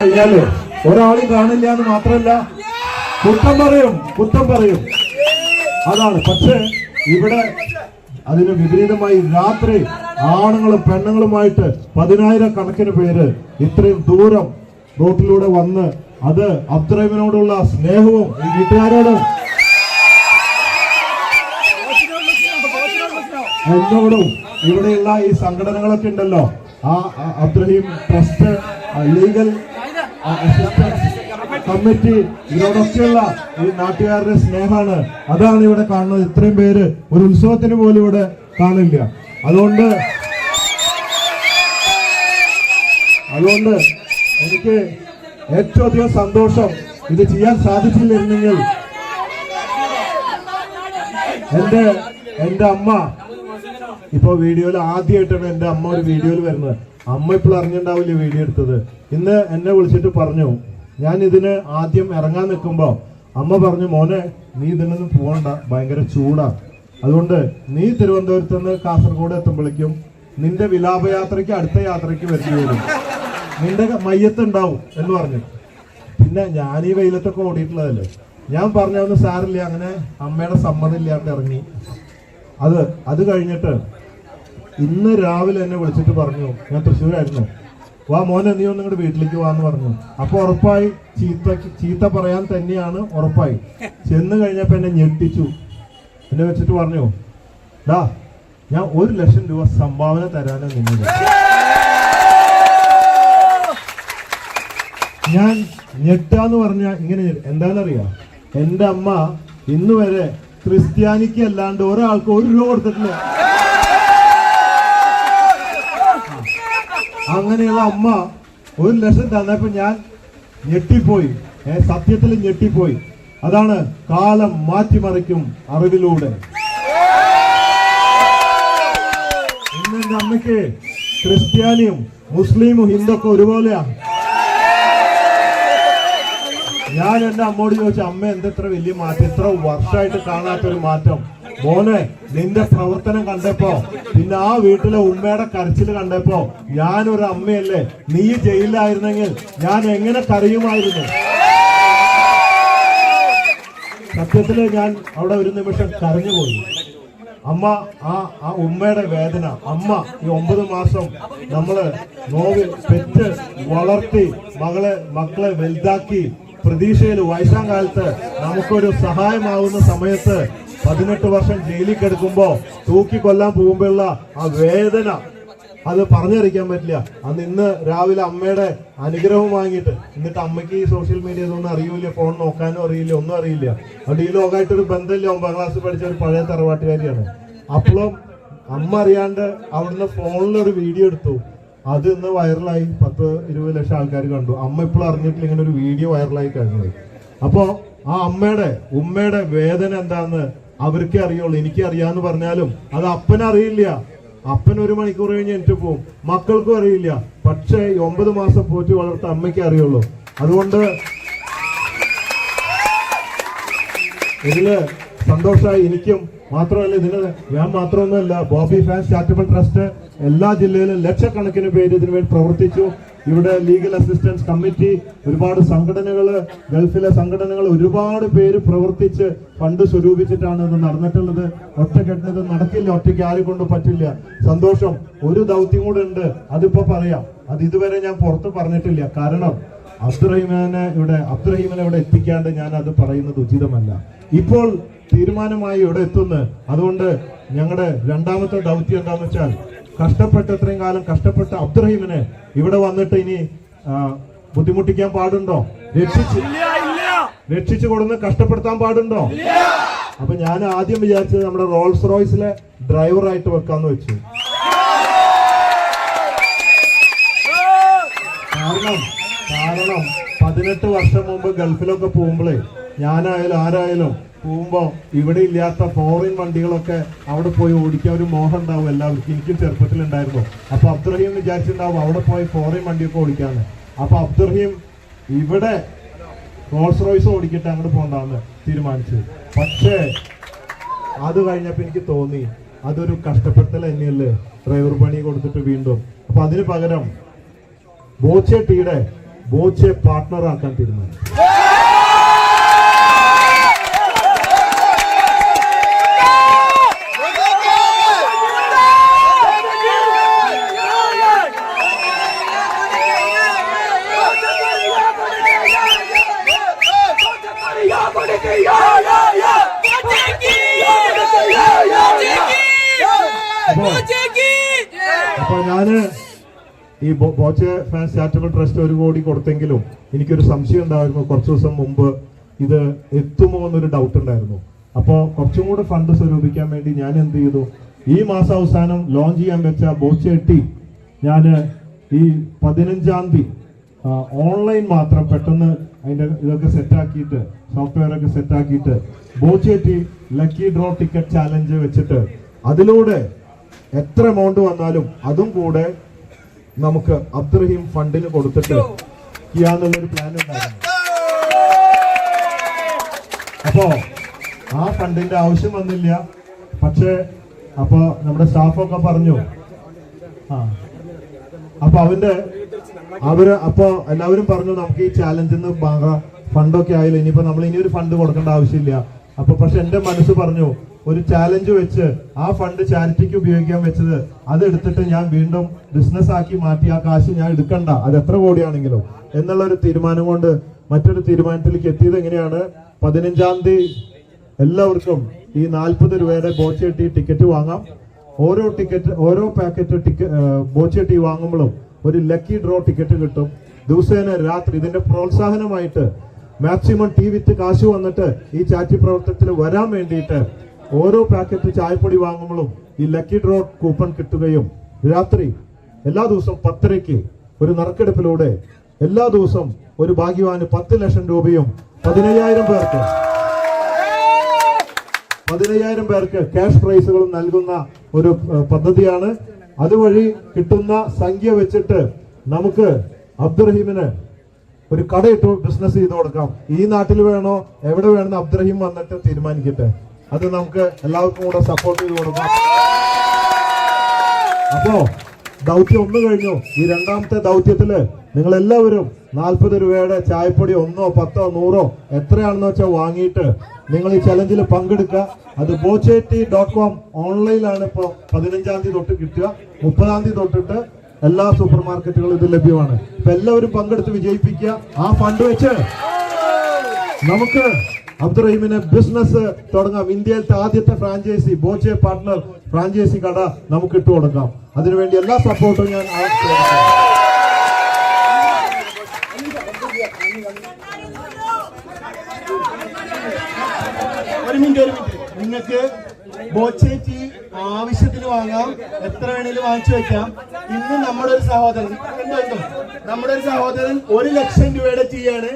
കഴിഞ്ഞാൽ ഒരാളും കാണില്ല എന്ന് മാത്രമല്ല കുറ്റം പറയും കുറ്റം പറയും. അതാണ്. പക്ഷേ ഇവിടെ അതിന് വിപരീതമായി രാത്രി ആണുങ്ങളും പെണ്ണുങ്ങളുമായിട്ട് പതിനായിരം കണക്കിന് പേര് ഇത്രയും ദൂരം റോട്ടിലൂടെ വന്ന് അത് അബ്ദുറഹിമിനോടുള്ള സ്നേഹവും ഈ വീട്ടുകാരോടും എന്നോടും ഇവിടെയുള്ള ഈ സംഘടനകളൊക്കെ ഉണ്ടല്ലോ. ആ Abdurahim trust legal assistance committee ഇതിനോടൊക്കെയുള്ള ഈ നാട്ടുകാരുടെ സ്നേഹമാണ്. അതാണ് ഇവിടെ കാണുന്നത്. ഇത്രയും പേര് ഒരു ഉത്സവത്തിന് പോലും ഇവിടെ കാണില്ല. അതുകൊണ്ട് അതുകൊണ്ട് എനിക്ക് ഏറ്റവും അധികം സന്തോഷം ഇത് ചെയ്യാൻ സാധിച്ചില്ലെങ്കിൽ എന്റെ എന്റെ അമ്മ ഇപ്പൊ വീഡിയോയിൽ ആദ്യമായിട്ടാണ് എന്റെ അമ്മ ഒരു വീഡിയോയിൽ വരുന്നത്. അമ്മ ഇപ്പോൾ അറിഞ്ഞിട്ടുണ്ടാവില്ല വീഡിയോ എടുത്തത്? ഇന്ന് എന്നെ വിളിച്ചിട്ട് പറഞ്ഞു ഞാൻ ഇതിന് ആദ്യം ഇറങ്ങാൻ നിൽക്കുമ്പോൾ അമ്മ പറഞ്ഞു മോനെ നീ ഇതിനൊന്നും പോകണ്ട ഭയങ്കര ചൂടാ. അതുകൊണ്ട് നീ തിരുവനന്തപുരത്ത് നിന്ന് കാസർഗോഡ് എത്തുമ്പോഴേക്കും നിന്റെ വിലാപയാത്രയ്ക്ക് അടുത്ത യാത്രയ്ക്ക് വരേണ്ടി വരും നിന്റെ മയ്യത്ത് ഉണ്ടാവും എന്ന് പറഞ്ഞു. പിന്നെ ഞാൻ ഈ വെയിലത്തൊക്കെ ഓടിയിട്ടുള്ളതല്ലേ? ഞാൻ പറഞ്ഞതൊന്നും സാറില്ല അങ്ങനെ അമ്മയുടെ സമ്മതം ഇല്ലാണ്ട് ഇറങ്ങി. അത് അത് കഴിഞ്ഞിട്ട് ഇന്ന് രാവിലെ എന്നെ വിളിച്ചിട്ട് പറഞ്ഞു ഞാൻ തൃശ്ശൂരായിരുന്നു. വാ മോനെ നീ ഒന്ന് ഇങ്ങോട്ട് വീട്ടിലേക്ക് വാന്ന് പറഞ്ഞു. അപ്പൊ ഉറപ്പായി ചീത്ത ചീത്ത പറയാൻ തന്നെയാണ് ഉറപ്പായി. ചെന്ന് കഴിഞ്ഞപ്പോ എന്നെ ഞെട്ടിച്ചു. എന്നെ വെച്ചിട്ട് പറഞ്ഞു ഡാ ഞാൻ ഒരു ലക്ഷം രൂപ സംഭാവന തരാനാണ് നിന്നത്. ഞാൻ ഞെട്ടാന്ന് പറഞ്ഞ ഇങ്ങനെ എന്താണെന്നറിയാ? എന്റെ അമ്മ ഇന്നുവരെ ക്രിസ്ത്യാനിക്ക് അല്ലാണ്ട് ഒരാൾക്ക് ഒരു രൂപ കൊടുത്തിട്ടില്ല. അങ്ങനെയുള്ള അമ്മ ഒരു ലക്ഷം തന്നപ്പോ ഞാൻ ഞെട്ടിപ്പോയി. സത്യത്തിൽ ഞെട്ടിപ്പോയി. അതാണ് കാലം മാറ്റിമറിക്കും അറിവിലൂടെ. ഇന്ന് എന്റെ അമ്മയ്ക്ക് ക്രിസ്ത്യാനിയും മുസ്ലിമും ഹിന്ദുക്കെ ഒരുപോലെയാണ് ഞാൻ എന്റെ അമ്മോട് ചോദിച്ചു അമ്മ എന്തെത്ര വലിയ മാറ്റം? ഇത്ര വർഷമായിട്ട് കാണാത്തൊരു മാറ്റം. മോനെ നിന്റെ പ്രവർത്തനം കണ്ടപ്പോ പിന്നെ ആ വീട്ടിലെ ഉമ്മയുടെ കരച്ചിൽ കണ്ടപ്പോ ഞാനൊരു അമ്മയല്ലേ? നീ ജയിലിലായിരുന്നെങ്കിൽ ഞാൻ എങ്ങനെ കറിയുമായിരുന്നു സത്യത്തിൽ ഞാൻ അവിടെ ഒരു നിമിഷം കരഞ്ഞുപോയി. അമ്മ ആ ആ ഉമ്മയുടെ വേദന അമ്മ ഈ ഒമ്പത് മാസം നമ്മൾ നോവിൽ പെറ്റ് വളർത്തി മകളെ മക്കളെ വലുതാക്കി പ്രതീക്ഷയിൽ വയസ്സാം കാലത്ത് നമുക്കൊരു സഹായമാവുന്ന സമയത്ത് പതിനെട്ട് വർഷം ജയിലിൽ കിടക്കുമ്പോ തൂക്കി കൊല്ലാൻ പോകുമ്പോഴുള്ള ആ വേദന അത് പറഞ്ഞറിയിക്കാൻ പറ്റില്ല. അന്ന് ഇന്ന് രാവിലെ അമ്മയുടെ അനുഗ്രഹം വാങ്ങിയിട്ട് എന്നിട്ട് അമ്മയ്ക്ക് ഈ സോഷ്യൽ മീഡിയ ഒന്നും അറിയില്ല ഫോൺ നോക്കാനും അറിയില്ല ഒന്നും അറിയില്ല. അതുകൊണ്ട് ഈ ലോകമായിട്ടൊരു ബന്ധമില്ല ഒമ്പതാം ക്ലാസ്സിൽ പഠിച്ച ഒരു പഴയ തറവാട്ടുകാരിയാണ്. അപ്പോഴും അമ്മ അറിയാണ്ട് അവിടുന്ന് ഫോണിൽ ഒരു വീഡിയോ എടുത്തു. അത് ഇന്ന് വൈറലായി പത്ത് ഇരുപത് ലക്ഷം ആൾക്കാർ കണ്ടു. അമ്മ ഇപ്പോഴും അറിഞ്ഞിട്ടില്ല ഇങ്ങനെ ഒരു വീഡിയോ വൈറലായി കഴിഞ്ഞത്. അപ്പോൾ ആ അമ്മയുടെ ഉമ്മയുടെ വേദന എന്താന്ന് അവർക്കേ അറിയുള്ളൂ എനിക്ക് അറിയാന്ന് പറഞ്ഞാലും അത് അപ്പനറിയില്ല. അപ്പൻ ഒരു മണിക്കൂർ കഴിഞ്ഞ് എനിക്ക് പോവും. മക്കൾക്കും അറിയില്ല. പക്ഷേ ഒമ്പത് മാസം പോറ്റി വളർത്ത അമ്മയ്ക്ക് അറിയുള്ളൂ. അതുകൊണ്ട് ഇതിൽ സന്തോഷമായി എനിക്കും മാത്രമല്ല ഇതിന് ഞാൻ മാത്രമൊന്നുമല്ല ബോബി ഫാൻസ് ചാരിറ്റബിൾ ട്രസ്റ്റ് എല്ലാ ജില്ലയിലും ലക്ഷക്കണക്കിന് പേര് ഇതിനു വേണ്ടി പ്രവർത്തിച്ചു. ഇവിടെ ലീഗൽ അസിസ്റ്റൻസ് കമ്മിറ്റി ഒരുപാട് സംഘടനകൾ ഗൾഫിലെ സംഘടനകൾ ഒരുപാട് പേര് പ്രവർത്തിച്ച് ഫണ്ട് സ്വരൂപിച്ചിട്ടാണ് ഇത് നടന്നിട്ടുള്ളത്. ഒറ്റക്കെട്ടിന് നടക്കില്ല ഒറ്റയ്ക്ക് ആരെ കൊണ്ട് പറ്റില്ല. സന്തോഷം ഒരു ദൗത്യം കൂടെ ഉണ്ട്. അതിപ്പോ പറയാം. അത് ഇതുവരെ ഞാൻ പുറത്ത് പറഞ്ഞിട്ടില്ല. കാരണം അബ്ദുറഹിമാനെ ഇവിടെ അബ്ദുറഹിമിനെ ഇവിടെ എത്തിക്കാണ്ട് ഞാൻ അത് പറയുന്നത് ഉചിതമല്ല. ഇപ്പോൾ തീരുമാനമായി ഇവിടെ എത്തുന്നു. അതുകൊണ്ട് ഞങ്ങളുടെ രണ്ടാമത്തെ ദൗത്യം എന്താന്ന് വെച്ചാൽ കഷ്ടപ്പെട്ട് ഇത്രയും കാലം കഷ്ടപ്പെട്ട അബ്ദുറഹിമിനെ ഇവിടെ വന്നിട്ട് ഇനി ബുദ്ധിമുട്ടിക്കാൻ പാടുണ്ടോ? രക്ഷിച്ച് രക്ഷിച്ചു കൊടുന്ന് കഷ്ടപ്പെടുത്താൻ പാടുണ്ടോ? അപ്പൊ ഞാൻ ആദ്യം വിചാരിച്ചത് നമ്മുടെ റോൾസ് റോയ്സിലെ ഡ്രൈവറായിട്ട് വെക്കാന്ന് വെച്ചു. കാരണം കാരണം പതിനെട്ട് വർഷം മുമ്പ് ഗൾഫിലൊക്കെ പോകുമ്പോഴേ ഞാനായാലും ആരായാലും പോകുമ്പോ ഇവിടെ ഇല്ലാത്ത ഫോറിൻ വണ്ടികളൊക്കെ അവിടെ പോയി ഓടിക്കാൻ ഒരു മോഹം ഉണ്ടാവും എല്ലാവർക്കും. എനിക്കും ചെറുപ്പത്തിലുണ്ടായിരുന്നു. അപ്പോൾ അബ്ദുറഹീം വിചാരിച്ചിട്ടുണ്ടാവും അവിടെ പോയി ഫോറിൻ വണ്ടിയൊക്കെ ഓടിക്കാന്ന്. അപ്പോൾ അബ്ദുറഹീം ഇവിടെ റോൾസ് റോയ്സ് ഓടിക്കട്ടെ അങ്ങോട്ട് പോകണ്ടെന്ന് തീരുമാനിച്ചു. പക്ഷേ അത് കഴിഞ്ഞപ്പോൾ എനിക്ക് തോന്നി അതൊരു കഷ്ടപ്പെടുത്തൽ തന്നെയല്ലേ? ഡ്രൈവർ പണി കൊടുത്തിട്ട് വീണ്ടും. അപ്പൊ അതിന് പകരം ബോച്ചെ ടീയുടെ ബോച്ചെ പാർട്ട്ണർ ആക്കാൻ തീരുമാനിച്ചു അപ്പൊ ഞാൻ ഈ ബോച്ച് ഫാൻസ് ചാരിറ്റബിൾ ട്രസ്റ്റ് ഒരു കോടി കൊടുത്തെങ്കിലും എനിക്കൊരു സംശയം ഉണ്ടായിരുന്നു കുറച്ച് ദിവസം മുമ്പ് ഇത് എത്തുമോ എന്നൊരു ഡൗട്ട് ഉണ്ടായിരുന്നു. അപ്പോൾ കുറച്ചും കൂടെ ഫണ്ട് സ്വരൂപിക്കാൻ വേണ്ടി ഞാൻ എന്ത് ചെയ്തു? ഈ മാസം അവസാനം ലോഞ്ച് ചെയ്യാൻ വെച്ച ബോച്ചെ എട്ടി ഞാൻ ഈ പതിനഞ്ചാം തീയതി ഓൺലൈൻ മാത്രം പെട്ടെന്ന് അതിന്റെ ഇതൊക്കെ സെറ്റാക്കിയിട്ട് സോഫ്റ്റ്വെയർ ഒക്കെ സെറ്റാക്കിയിട്ട് Boche team lucky draw ticket challenge വെച്ചിട്ട് അതിലൂടെ എത്ര എമൗണ്ട് വന്നാലും അതും കൂടെ നമുക്ക് അബ്ദുറഹീം ഫണ്ടിന് കൊടുത്തിട്ട് ചെയ്യാന്നുള്ളൊരു പ്ലാൻ ഉണ്ടായിരുന്നു. അപ്പോ ആ ഫണ്ടിന്റെ ആവശ്യം വന്നില്ല. പക്ഷേ അപ്പൊ നമ്മുടെ സ്റ്റാഫൊക്കെ പറഞ്ഞു. ആ. അപ്പൊ അവന്റെ അവർ അപ്പൊ എല്ലാവരും പറഞ്ഞു നമുക്ക് ഈ ചാലഞ്ചിൽ നിന്ന് ഫണ്ടൊക്കെ ആയില്ല ഇനിയിപ്പോ നമ്മൾ ഇനി ഒരു ഫണ്ട് കൊടുക്കേണ്ട ആവശ്യമില്ല. അപ്പൊ പക്ഷെ എന്റെ മനസ്സ് പറഞ്ഞു ഒരു ചാലഞ്ച് വെച്ച് ആ ഫണ്ട് ചാരിറ്റിക്ക് ഉപയോഗിക്കാൻ വെച്ചത് അത് എടുത്തിട്ട് ഞാൻ വീണ്ടും ബിസിനസ് ആക്കി മാറ്റി. ആ കാശ് ഞാൻ എടുക്കണ്ട. അത് എത്ര കോടിയാണെങ്കിലും. എന്നുള്ള ഒരു തീരുമാനം കൊണ്ട് മറ്റൊരു തീരുമാനത്തിലേക്ക് എത്തിയത് എങ്ങനെയാണ്? പതിനഞ്ചാം തീയതി എല്ലാവർക്കും ഈ നാൽപ്പത് രൂപയുടെ ബോച്ചെട്ടി ടിക്കറ്റ് വാങ്ങാം. ഓരോ ടിക്കറ്റ് ഓരോ പാക്കറ്റ് ടിക്കറ്റ് ബോച്ചെട്ടി വാങ്ങുമ്പോഴും ഒരു ലക്കി ഡ്രോ ടിക്കറ്റ് കിട്ടും. ദിവസേന രാത്രി ഇതിന്റെ പ്രോത്സാഹനമായിട്ട് മാക്സിമം ടി വിത്ത് കാശ് വന്നിട്ട് ഈ ചാറ്റി പ്രവർത്തനത്തിൽ വരാൻ വേണ്ടിയിട്ട് ഓരോ പാക്കറ്റ് ചായപ്പൊടി വാങ്ങുമ്പോഴും ഈ ലക്കി ഡ്രോ കൂപ്പൺ കിട്ടുകയും രാത്രി എല്ലാ ദിവസവും പത്തരയ്ക്ക് ഒരു നറുക്കെടുപ്പിലൂടെ എല്ലാ ദിവസവും ഒരു ഭാഗ്യവാന് പത്ത് ലക്ഷം രൂപയും പതിനയ്യായിരം പേർക്ക് പതിനയ്യായിരം പേർക്ക് ക്യാഷ് പ്രൈസുകളും നൽകുന്ന ഒരു പദ്ധതിയാണ്. അതുവഴി കിട്ടുന്ന സംഖ്യ വെച്ചിട്ട് നമുക്ക് അബ്ദുറഹീമിന് ഒരു കടയിട്ട് ബിസിനസ് ചെയ്ത് കൊടുക്കാം. ഈ നാട്ടിൽ വേണോ എവിടെ വേണമെന്ന് അബ്ദുറഹീം വന്നിട്ട് തീരുമാനിക്കട്ടെ. അത് നമുക്ക് എല്ലാവർക്കും കൂടെ സപ്പോർട്ട് ചെയ്ത് കൊടുക്കാം. അപ്പോ ദൗത്യം ഒന്ന് കഴിഞ്ഞു. ഈ രണ്ടാമത്തെ ദൗത്യത്തിൽ നിങ്ങൾ എല്ലാവരും നാൽപ്പത് രൂപയുടെ ചായപ്പൊടി ഒന്നോ പത്തോ നൂറോ എത്രയാണെന്ന് വെച്ചാൽ വാങ്ങിയിട്ട് നിങ്ങൾ ഈ ചലഞ്ചിൽ പങ്കെടുക്കുക. അത് ബോച്ചേറ്റി ഡോട്ട് കോം ഓൺലൈനിലാണ് ഇപ്പോൾ പതിനഞ്ചാം തീയതി തൊട്ട് കിട്ടുക. മുപ്പതാം തീയതി തൊട്ടിട്ട് എല്ലാ സൂപ്പർ മാർക്കറ്റുകളും ഇത് ലഭ്യമാണ്. ഇപ്പൊ എല്ലാവരും പങ്കെടുത്ത് വിജയിപ്പിക്കുക. ആ ഫണ്ട് വെച്ച് നമുക്ക് അബ്ദുറഹീമിന് ബിസിനസ് തുടങ്ങാം. ഇന്ത്യയിലത്തെ ആദ്യത്തെ ഫ്രാഞ്ചൈസി ബോച്ചെ പാർട്ട്ണർ ഫ്രാഞ്ചൈസി കട നമുക്ക് ഇട്ടു കൊടുക്കാം. അതിനുവേണ്ടി എല്ലാ സപ്പോർട്ടും ഞാൻ നിങ്ങൾക്ക് ബോച്ചേറ്റി ആവശ്യത്തിന് വാങ്ങാം. എത്ര വേണേലും വാങ്ങിച്ചു വെക്കാം. ഇന്ന് നമ്മുടെ ഒരു സഹോദരൻ നമ്മുടെ ഒരു സഹോദരൻ ഒരു ലക്ഷം രൂപയുടെ ടീ ആണ്.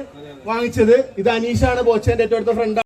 വാങ്ങിച്ചത്. ഇത് അനീഷാണ് ബോച്ചേന്റെ ഏറ്റവും അടുത്ത ഫ്രണ്ട്